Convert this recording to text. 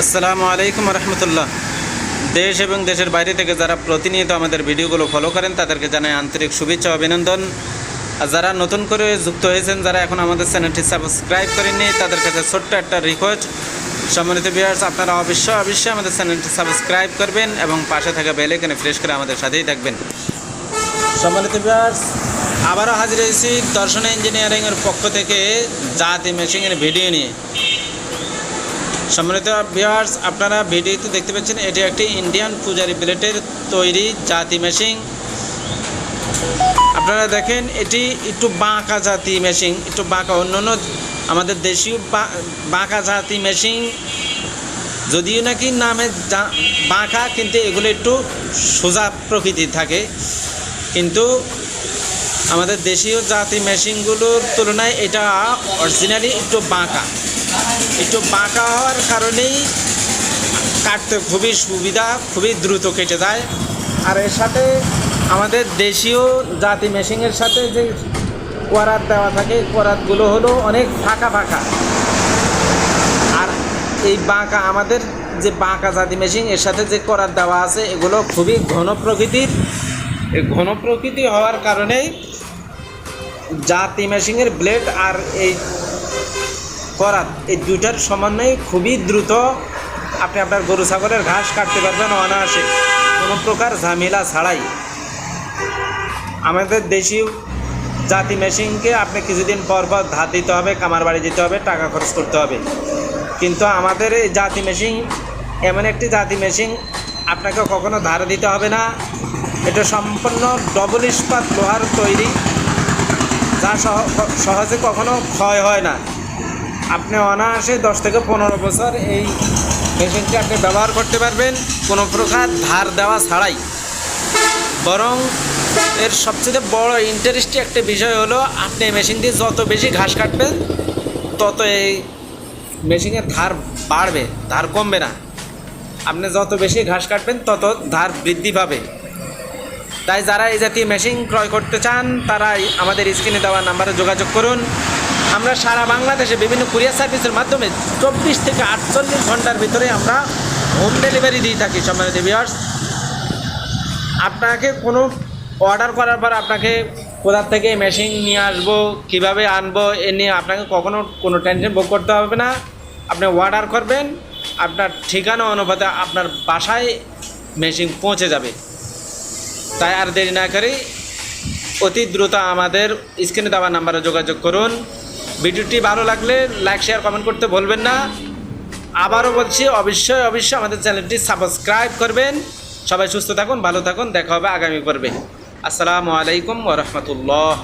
আসসালামু আলাইকুম রহমতুল্লাহ। দেশ এবং দেশের বাইরে থেকে যারা প্রতিনিয়ত আমাদের ভিডিওগুলো ফলো করেন, তাদেরকে জানাই আন্তরিক শুভেচ্ছা অভিনন্দন। আর যারা নতুন করে যুক্ত হয়েছেন, যারা এখন আমাদের চ্যানেলটি সাবস্ক্রাইব করেননি, তাদের কাছে ছোট্ট একটা রিকোয়েস্ট সম্মানিত বিয়ার্স আপনারা অবশ্যই অবশ্যই আমাদের চ্যানেলটি সাবস্ক্রাইব করবেন এবং পাশে থাকা বেল এখানে ফ্রেশ করে আমাদের সাথেই থাকবেন। সম্মানিত বিয়ার্স আবারও হাজির হয়েছি দর্শন ইঞ্জিনিয়ারিংয়ের পক্ষ থেকে জাতি মেশিনের ভিডিও নিয়ে। সম্মানিত ভিউয়ার্স আপনারা ভিডিওতে দেখতে পাচ্ছেন, এটি একটি ইন্ডিয়ান পূজারি প্লেটের তৈরি জাতি মেশিন আপনারা দেখেন, এটি একটু বাঁকা জাতি মেশিন একটু বাঁকা অন্য আমাদের দেশীয় বাঁকা জাতি মেশিন যদিও নাকি নামে বাঁকা, কিন্তু এগুলো একটু সোজা প্রকৃতির থাকে। কিন্তু আমাদের দেশীয় জাতি মেশিনগুলোর তুলনায় এটা অরিজিনালি একটু বাঁকা। একটু বাঁকা হওয়ার কারণেই কাটতে খুবই সুবিধা, খুবই দ্রুত কেটে যায়। আর এর সাথে আমাদের দেশীয় জাতি মেশিনের সাথে যে কোয়ারাত দেওয়া থাকে কোয়ারাতগুলো হলো অনেক ফাঁকা ফাঁকা। আর এই বাঁকা, আমাদের যে বাঁকা জাতি মেশিন, এর সাথে যে করাত দেওয়া আছে, এগুলো খুবই ঘন প্রকৃতির। ঘন প্রকৃতি হওয়ার কারণেই জাতি মেশিনের ব্লেড আর এই করাত এই দুইটার সমন্বয়ে খুবই দ্রুত আপনি আপনার গরু, ছাগলের ঘাস কাটতে পারবেন অনায়াসে। কোনো প্রকার ঝামেলা ছাড়াই। আমাদের দেশীয় জাতি মেশিনকে আপনি কিছুদিন পর পর ধার দিতে হবে কামার বাড়ি যেতে হবে, টাকা খরচ করতে হবে। কিন্তু আমাদের এই জাতি মেশিন, এমন একটি জাতি মেশিন আপনাকে কখনো ধার দিতে হবে না। এটা সম্পূর্ণ ডবল ইস্পাত লোহার তৈরি, যা সহ- সহজে কখনো ক্ষয় হয় না। আপনি অনায়াসে দশ থেকে পনেরো বছর এই মেশিনটি আপনি ব্যবহার করতে পারবেন, কোনো প্রকার ধার দেওয়া ছাড়াই। বরং এর সবচেয়ে বড় ইন্টারেস্টিং একটা বিষয় হলো, আপনি এই মেশিন দিয়ে যত বেশি ঘাস কাটবেন, তত এই মেশিনের ধার বাড়বে, ধার কমবে না। আপনি যত বেশি ঘাস কাটবেন, তত ধার বৃদ্ধি পাবে। তাই যারা এই জাতীয় মেশিন ক্রয় করতে চান তারা এই- আমাদের স্ক্রিনে দেওয়া নাম্বারে যোগাযোগ করুন। আমরা সারা বাংলাদেশে বিভিন্ন কুরিয়ার সার্ভিসের মাধ্যমে চব্বিশ থেকে আটচল্লিশ ঘণ্টার ভিতরে আমরা হোম ডেলিভারি দিয়ে থাকি, সম্মানিত ভিওয়ার্স আপনাকে কোনো অর্ডার করার পর আপনাকে কোথার থেকে মেশিন নিয়ে আসব, কীভাবে আনব, এ নিয়ে আপনাকে কখনো কোনো টেনশন ভোগ করতে হবে না। আপনি অর্ডার করবেন, আপনার ঠিকানা অনুপাতে আপনার বাসায় মেশিন পৌঁছে যাবে। তাই আর দেরি না করে অতি দ্রুত আমাদের স্ক্রিনে দেওয়া নাম্বারে যোগাযোগ করুন। ভিডিওটি ভালো লাগলে লাইক শেয়ার কমেন্ট করতে ভুলবেন না। আবারও বলছি, অবশ্যই অবশ্যই আমাদের চ্যানেলটি সাবস্ক্রাইব করবেন। সবাই সুস্থ থাকুন, ভালো থাকুন, দেখা হবে আগামী পর্বে। আসসালামু আলাইকুম ওরহমতুল্লাহ